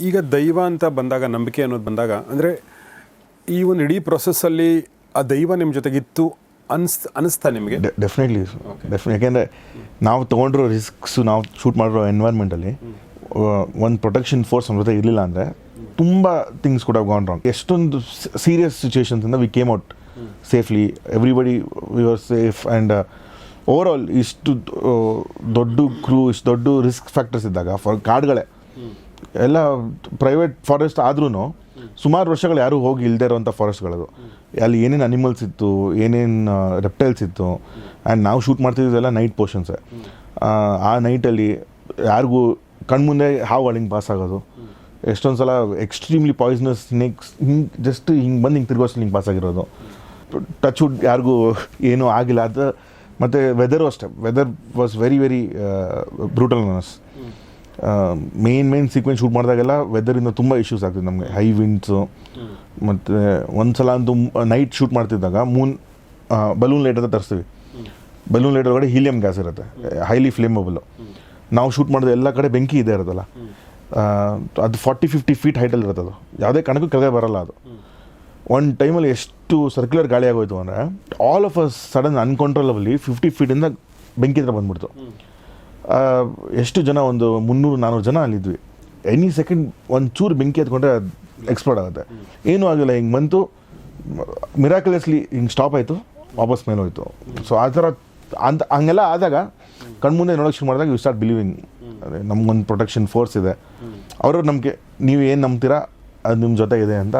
ಈಗ ದೈವ ಅಂತ ಬಂದಾಗ ನಂಬಿಕೆ ಅನ್ನೋದು ಬಂದಾಗ ಅಂದರೆ ಈ ಒಂದು ಇಡೀ ಪ್ರೊಸೆಸ್ಸಲ್ಲಿ ಆ ದೈವ ನಿಮ್ಮ ಜೊತೆಗಿತ್ತು ಅನ್ಸ್ ಅನಿಸ್ತಾ ನಿಮಗೆ? ಡೆಫಿನೆಟ್ಲಿ ಡೆಫಿನೆಟ್ ಯಾಕೆಂದರೆ ನಾವು ತೊಗೊಂಡಿರೋ ರಿಸ್ಕ್ಸ್ ನಾವು ಶೂಟ್ ಮಾಡಿರೋ ಎನ್ವೈರ್ಮೆಂಟಲ್ಲಿ ಒಂದು ಪ್ರೊಟೆಕ್ಷನ್ ಫೋರ್ಸ್ ನಮ್ಮ ಜೊತೆ ಇರಲಿಲ್ಲ ಅಂದರೆ ತುಂಬ ಥಿಂಗ್ಸ್ ಕೂಡ ಗಾನ್ ರಾಂಗ್ ಎಷ್ಟೊಂದು serious ಸಿಚುವೇಶನ್ಸಿಂದ we came out safely everybody we are safe and over all ಇಷ್ಟು ದೊಡ್ಡ ಕ್ರೂ ಇಷ್ಟು ದೊಡ್ಡ ರಿಸ್ಕ್ ಫ್ಯಾಕ್ಟರ್ಸ್ ಇದ್ದಾಗ ಫಾರ್ ಕಾಡುಗಳೇ ಎಲ್ಲ ಪ್ರೈವೇಟ್ ಫಾರೆಸ್ಟ್ ಆದ್ರೂ ಸುಮಾರು ವರ್ಷಗಳು ಯಾರೂ ಹೋಗಿ ಇಲ್ಲದೆ ಇರೋಂಥ ಫಾರೆಸ್ಟ್ಗಳದು ಅಲ್ಲಿ ಏನೇನು ಅನಿಮಲ್ಸ್ ಇತ್ತು, ಏನೇನು ರೆಪ್ಟೈಲ್ಸ್ ಇತ್ತು ಆ್ಯಂಡ್ ನಾವು ಶೂಟ್ ಮಾಡ್ತಿದ್ದೆಲ್ಲ ನೈಟ್ ಪೋರ್ಷನ್ಸೇ ಆ ನೈಟಲ್ಲಿ ಯಾರಿಗೂ ಕಣ್ಮುಂದೆ ಹಾವು ಹಿಂಗೆ ಪಾಸ್ ಆಗೋದು. ಎಷ್ಟೊಂದು ಸಲ ಎಕ್ಸ್ಟ್ರೀಮ್ಲಿ ಪಾಯ್ಸನಸ್ ಸ್ನೇಕ್ಸ್ ಹಿಂಗೆ ಜಸ್ಟ್ ಹಿಂಗೆ ಬಂದು ಹಿಂಗೆ ತಿರ್ಗೋಷ್ಟು ಹಿಂಗೆ ಪಾಸ್ ಆಗಿರೋದು. ಟಚ್ ವುಡ್ ಯಾರಿಗೂ ಏನೂ ಆಗಿಲ್ಲ. ಅದು, ಮತ್ತು ವೆದರು ಅಷ್ಟೇ. Weather was very very brutalness main main sequence shoot ಮಾಡಿದಾಗೆಲ್ಲ ವೆದರಿಂದ ತುಂಬ ಇಶ್ಯೂಸ್ ಆಗ್ತದೆ ನಮಗೆ. ಹೈ ವಿಂಡ್ಸು ಮತ್ತು ಒಂದು ಸಲ ಅಂತೂ ನೈಟ್ ಶೂಟ್ ಮಾಡ್ತಿದ್ದಾಗ ಮೂನ್ ಬಲೂನ್ ಲೈಟ್ ಅಂತ ತರಿಸ್ತೀವಿ. ಬಲೂನ್ ಲೈಟ್ ಒಳಗಡೆ ಹೀಲಿಯಂ ಗ್ಯಾಸ್ ಇರುತ್ತೆ. ಹೈಲಿ ಫ್ಲೇಮಬಲು ನಾವು ಶೂಟ್ ಮಾಡಿದ ಎಲ್ಲ ಕಡೆ ಬೆಂಕಿ ಇದೆ ಇರೋದಲ್ಲ ಅದು ಫಾರ್ಟಿ ಫಿಫ್ಟಿ ಫೀಟ್ ಹೈಟಲ್ಲಿ ಇರುತ್ತೆ ಅದು ಯಾವುದೇ ಕಣಕ್ಕೂ ಕೆಳಗೆ ಬರಲ್ಲ ಅದು. ಒಂದು ಟೈಮಲ್ಲಿ ಎಷ್ಟು ಸರ್ಕ್ಯುಲರ್ ಗಾಳಿ ಆಗೋಯ್ತು ಅಂದರೆ all of a sudden uncontrollably fifty ಫೀಟಿಂದ ಬೆಂಕಿ ಹತ್ರ ಬಂದ್ಬಿಡ್ತು. ಎಷ್ಟು ಜನ ಒಂದು ಮುನ್ನೂರು ನಾನ್ನೂರು ಜನ ಅಲ್ಲಿದ್ವಿ. ಎನಿ ಸೆಕೆಂಡ್ ಒಂದು ಚೂರು ಬೆಂಕಿ ಎತ್ಕೊಂಡ್ರೆ ಎಕ್ಸ್ಪ್ಲೋಡ್ ಆಗುತ್ತೆ. ಏನೂ ಆಗಿಲ್ಲ ಹಿಂಗೆ ಬಂತು. ಮಿರಾಕಲಸ್ಲಿ ಹಿಂಗೆ ಸ್ಟಾಪ್ ಆಯಿತು ವಾಪಸ್ ಮೇಲೆ ಹೋಯಿತು. ಸೊ ಆ ಥರ ಅಂತ ಹಂಗೆಲ್ಲ ಆದಾಗ ಕಣ್ಮುಂದೆ ನೋಡೋಕೆ ಶುರು ಮಾಡಿದಾಗ ಯು ಸ್ಟಾರ್ಟ್ ಬಿಲೀವಿಂಗ್ ಅದೇ ನಮ್ಗೊಂದು ಪ್ರೊಟೆಕ್ಷನ್ ಫೋರ್ಸ್ ಇದೆ. ಅವರು ನಮಗೆ ನೀವು ಏನು ನಂಬ್ತೀರಾ? ಅದು ನಿಮ್ಮ ಜೊತೆ ಇದೆ ಅಂತ